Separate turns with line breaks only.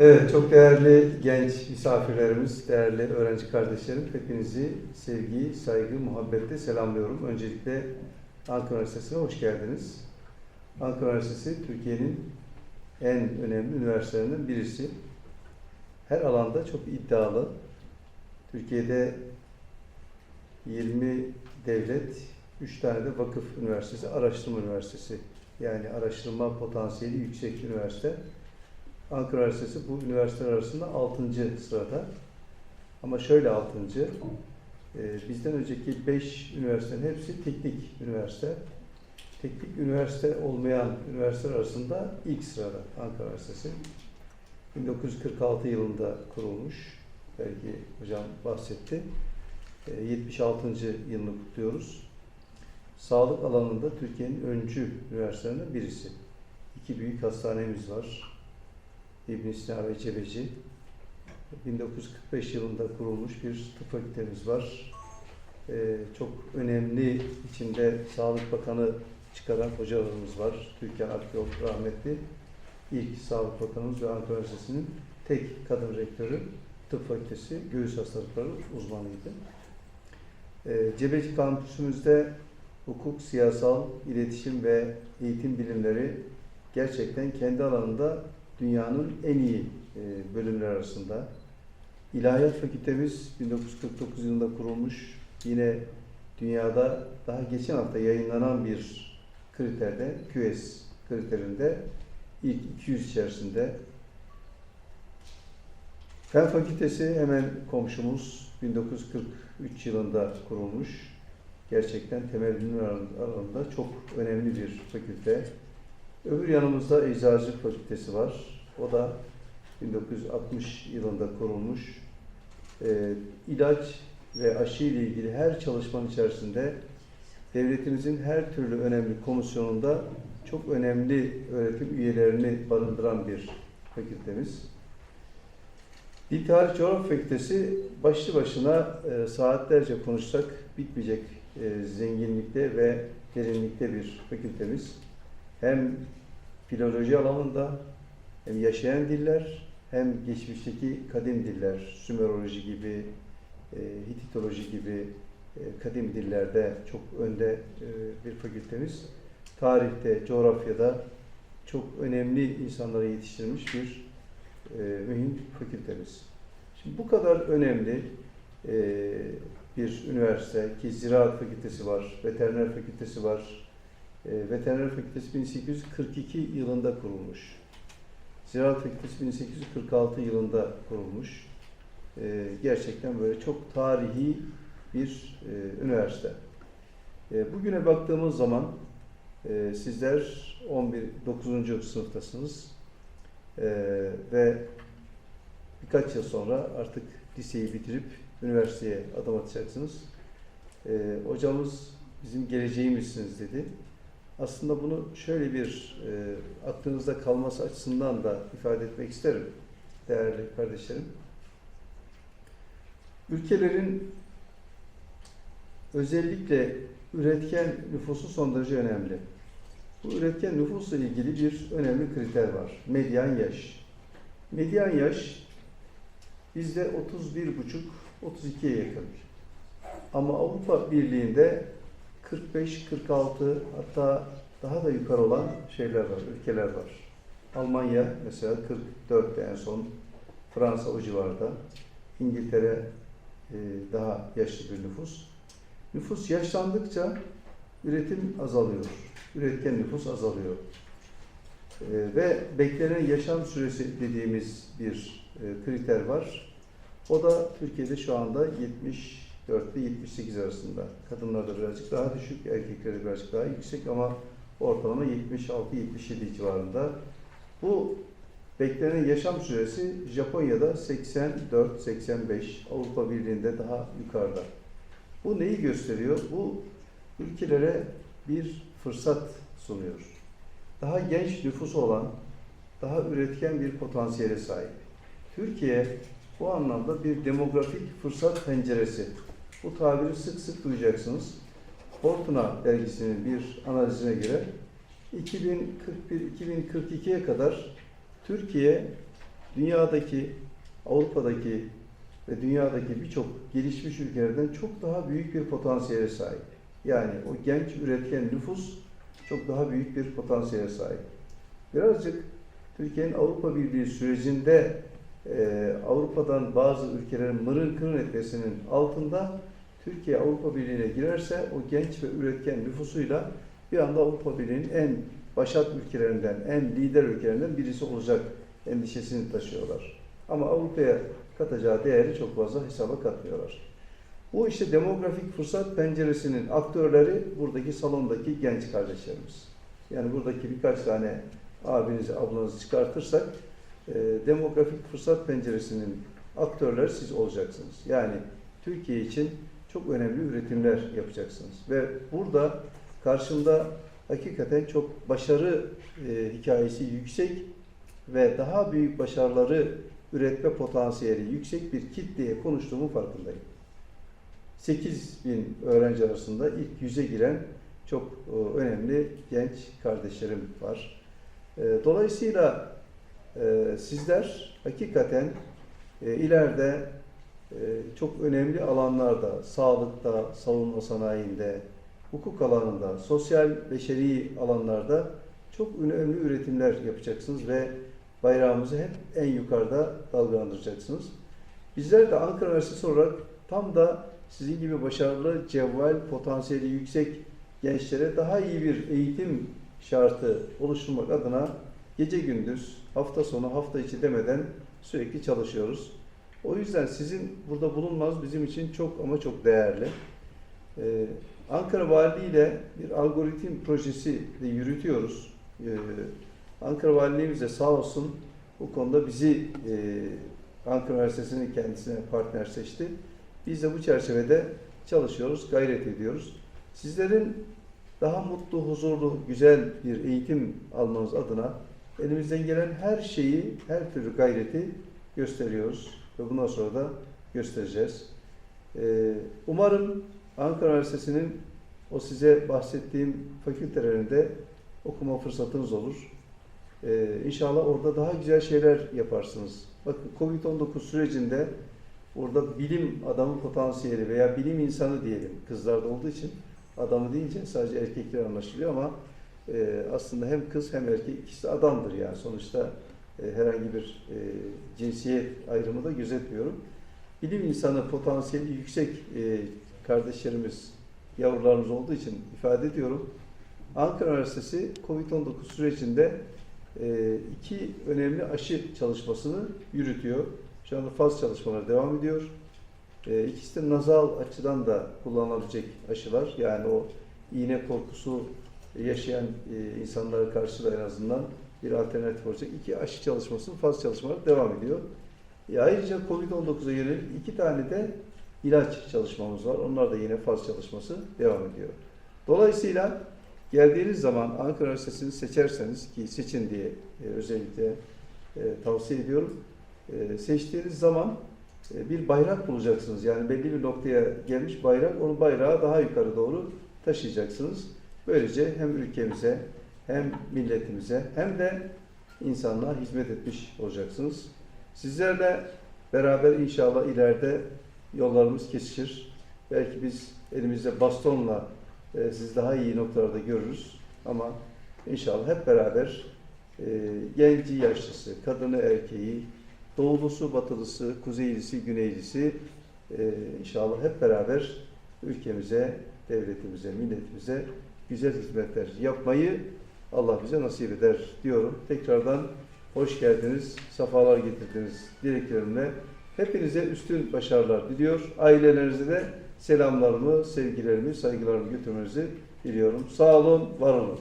Evet, çok değerli genç misafirlerimiz, değerli öğrenci kardeşlerim, hepinizi sevgi, saygı, muhabbetle selamlıyorum. Öncelikle Ankara Üniversitesi'ne hoş geldiniz. Ankara Üniversitesi Türkiye'nin en önemli üniversitelerinden birisi. Her alanda çok iddialı. Türkiye'de 20 devlet, 3 tane de vakıf üniversitesi, araştırma üniversitesi. Yani araştırma potansiyeli yüksek üniversite. Ankara Üniversitesi bu üniversiteler arasında 6. sırada. Ama şöyle 6. bizden önceki 5 üniversitenin hepsi teknik üniversite. Teknik üniversite olmayan üniversiteler arasında ilk sırada Ankara Üniversitesi. 1946 yılında kurulmuş. Belki hocam bahsetti. E, 76. yılını kutluyoruz. Sağlık alanında Türkiye'nin öncü üniversitelerinden birisi. İki büyük hastanemiz var. İbn Sina ve Cebeci. 1945 yılında kurulmuş bir tıp fakültemiz var. Ee, çok önemli içinde Sağlık Bakanı çıkaran hocalarımız var. Türkan Akyol rahmetli. İlk Sağlık Bakanımız ve Ankara Üniversitesi'nin tek kadın rektörü tıp fakültesi göğüs hastalıkları uzmanıydı. Ee, Cebeci kampüsümüzde hukuk, siyasal, iletişim ve eğitim bilimleri gerçekten kendi alanında dünyanın en iyi e, bölümler arasında. İlahiyat Fakültemiz 1949 yılında kurulmuş. Yine dünyada daha geçen hafta yayınlanan bir kriterde, QS kriterinde ilk 200 içerisinde. Fen Fakültesi hemen komşumuz 1943 yılında kurulmuş. Gerçekten temel bilimler alanında çok önemli bir fakülte. Öbür yanımızda Eczacılık Fakültesi var. O da 1960 yılında kurulmuş. Ee, ilaç ve aşı ile ilgili her çalışmanın içerisinde devletimizin her türlü önemli komisyonunda çok önemli öğretim üyelerini barındıran bir fakültemiz. Dil Tarih Coğrafya Fakültesi başlı başına e, saatlerce konuşsak bitmeyecek e, zenginlikte ve derinlikte bir fakültemiz. Hem filoloji alanında hem yaşayan diller hem geçmişteki kadim diller, Sümeroloji gibi, e, Hititoloji gibi e, kadim dillerde çok önde e, bir fakültemiz. Tarihte, coğrafyada çok önemli insanları yetiştirmiş bir e, mühim fakültemiz. Şimdi bu kadar önemli e, bir üniversite ki Ziraat Fakültesi var, Veteriner Fakültesi var. E, Veteriner Fakültesi 1842 yılında kurulmuş. Ziraat Fakültesi 1846 yılında kurulmuş. E, gerçekten böyle çok tarihi bir e, üniversite. E, bugüne baktığımız zaman e, sizler 11 9. sınıftasınız e, ve birkaç yıl sonra artık liseyi bitirip üniversiteye adım atacaksınız. E, hocamız bizim geleceğimizsiniz dedi. Aslında bunu şöyle bir e, aklınızda kalması açısından da ifade etmek isterim değerli kardeşlerim. Ülkelerin özellikle üretken nüfusu son derece önemli. Bu üretken nüfusla ilgili bir önemli kriter var. Medyan yaş. Medyan yaş bizde 31,5-32'ye yakın. Ama Avrupa Birliği'nde 45-46 hatta daha da yukarı olan şeyler var, ülkeler var. Almanya mesela 44'te en son, Fransa o civarda, İngiltere e, daha yaşlı bir nüfus. Nüfus yaşlandıkça üretim azalıyor, üretken nüfus azalıyor. E, ve beklenen yaşam süresi dediğimiz bir e, kriter var. O da Türkiye'de şu anda 70 4 ile 78 arasında. Kadınlarda birazcık daha düşük, erkeklerde birazcık daha yüksek ama ortalama 76-77 civarında. Bu beklenen yaşam süresi Japonya'da 84-85, Avrupa Birliği'nde daha yukarıda. Bu neyi gösteriyor? Bu ülkelere bir fırsat sunuyor. Daha genç nüfusu olan, daha üretken bir potansiyele sahip. Türkiye bu anlamda bir demografik fırsat penceresi bu tabiri sık sık duyacaksınız. Fortuna dergisinin bir analizine göre 2041-2042'ye kadar Türkiye dünyadaki, Avrupa'daki ve dünyadaki birçok gelişmiş ülkelerden çok daha büyük bir potansiyele sahip. Yani o genç üretken nüfus çok daha büyük bir potansiyele sahip. Birazcık Türkiye'nin Avrupa Birliği sürecinde e, Avrupa'dan bazı ülkelerin mırın kırın etmesinin altında Türkiye Avrupa Birliği'ne girerse o genç ve üretken nüfusuyla bir anda Avrupa Birliği'nin en başat ülkelerinden, en lider ülkelerinden birisi olacak endişesini taşıyorlar. Ama Avrupa'ya katacağı değeri çok fazla hesaba katmıyorlar. Bu işte demografik fırsat penceresinin aktörleri buradaki salondaki genç kardeşlerimiz. Yani buradaki birkaç tane abinizi, ablanızı çıkartırsak e, demografik fırsat penceresinin aktörleri siz olacaksınız. Yani Türkiye için çok önemli üretimler yapacaksınız. Ve burada karşımda hakikaten çok başarı e, hikayesi yüksek ve daha büyük başarıları üretme potansiyeli yüksek bir kitleye konuştuğumun farkındayım. 8 bin öğrenci arasında ilk yüze giren çok e, önemli genç kardeşlerim var. E, Dolayısıyla e, sizler hakikaten e, ileride e, çok önemli alanlarda, sağlıkta, savunma sanayinde, hukuk alanında, sosyal beşeri alanlarda çok önemli üretimler yapacaksınız ve bayrağımızı hep en yukarıda dalgalandıracaksınız. Bizler de Ankara Üniversitesi olarak tam da sizin gibi başarılı, cevval, potansiyeli yüksek gençlere daha iyi bir eğitim şartı oluşturmak adına gece gündüz, hafta sonu, hafta içi demeden sürekli çalışıyoruz. O yüzden sizin burada bulunmanız bizim için çok ama çok değerli. Ee, Ankara Valiliği ile bir algoritm projesi de yürütüyoruz. Ee, Ankara Valiliğimiz de sağ olsun bu konuda bizi e, Ankara Üniversitesi'nin kendisine partner seçti. Biz de bu çerçevede çalışıyoruz, gayret ediyoruz. Sizlerin daha mutlu, huzurlu, güzel bir eğitim almanız adına elimizden gelen her şeyi, her türlü gayreti gösteriyoruz ve bundan sonra da göstereceğiz. Ee, umarım Ankara Üniversitesi'nin o size bahsettiğim fakültelerinde okuma fırsatınız olur. Ee, inşallah orada daha güzel şeyler yaparsınız. Bakın Covid-19 sürecinde orada bilim adamı potansiyeli veya bilim insanı diyelim kızlarda olduğu için adamı deyince sadece erkekler anlaşılıyor ama e, aslında hem kız hem erkek ikisi adamdır yani sonuçta e, herhangi bir e, cinsiyet ayrımı da gözetmiyorum. Bilim insanı potansiyeli yüksek e, kardeşlerimiz, yavrularımız olduğu için ifade ediyorum. Ankara Üniversitesi COVID-19 sürecinde e, iki önemli aşı çalışmasını yürütüyor. Şu anda faz çalışmaları devam ediyor. E, ikisi de nazal açıdan da kullanılabilecek aşılar. Yani o iğne korkusu yaşayan e, insanlara karşı da en azından bir alternatif olacak. İki aşı çalışması, faz çalışmaları devam ediyor. E, ayrıca COVID-19'a yönelik iki tane de ilaç çalışmamız var. Onlar da yine faz çalışması devam ediyor. Dolayısıyla geldiğiniz zaman Ankara Üniversitesi'ni seçerseniz ki seçin diye e, özellikle e, tavsiye ediyorum. Seçtiğiniz zaman bir bayrak bulacaksınız. Yani belli bir noktaya gelmiş bayrak, onu bayrağı daha yukarı doğru taşıyacaksınız. Böylece hem ülkemize hem milletimize hem de insanlığa hizmet etmiş olacaksınız. Sizlerle beraber inşallah ileride yollarımız kesişir. Belki biz elimizde bastonla e, sizi daha iyi noktalarda görürüz. Ama inşallah hep beraber e, genci, yaşlısı, kadını, erkeği, doğulusu, batılısı, kuzeylisi, güneylisi e, inşallah hep beraber ülkemize, devletimize, milletimize güzel hizmetler yapmayı Allah bize nasip eder diyorum. Tekrardan hoş geldiniz, sefalar getirdiniz dileklerimle. Hepinize üstün başarılar diliyor. Ailelerinize de selamlarımı, sevgilerimi, saygılarımı götürmenizi diliyorum. Sağ olun, var olun.